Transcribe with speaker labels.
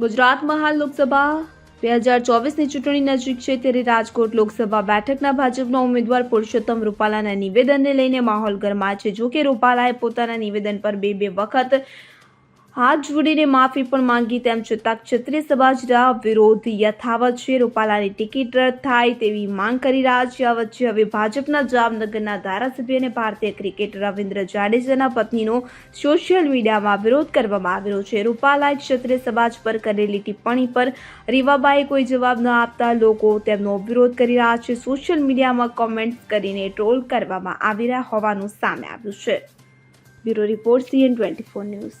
Speaker 1: ગુજરાતમાં હાલ લોકસભા. બે હજાર ચોવીસની ચૂંટણી નજીક છે ત્યારે રાજકોટ લોકસભા બેઠકના ભાજપના ઉમેદવાર પુરુષોત્તમ રૂપાલાના નિવેદનને લઈને માહોલ ગરમા છે. જો કે રૂપાલાએ પોતાના નિવેદન પર બે બે વખત હાથ જોડીને માફી પણ માંગી તેમ છતાં ક્ષત્રિય સમાજના વિરોધ યથાવત છે. રૂપાલાની ટિકિટ રદ થાય તેવી માંગ કરી રહ્યા છે. આ વચ્ચે હવે ભાજપના જામનગરના ધારાસભ્ય અને ભારતીય ક્રિકેટર રવિન્દ્ર જાડેજાના પત્નીનો સોશિયલ મીડિયામાં વિરોધ કરવામાં આવ્યો છે. રૂપાલાએ ક્ષત્રિય સમાજ પર કરેલી ટિપ્પણી પર રીવાબાએ કોઈ જવાબ ન આપતા લોકો તેમનો વિરોધ કરી રહ્યા છે. સોશિયલ મીડિયામાં કોમેન્ટ્સ કરીને ટ્રોલ કરવામાં આવી રહ્યા હોવાનું સામે આવ્યું છે. Bureau report CN twenty four news.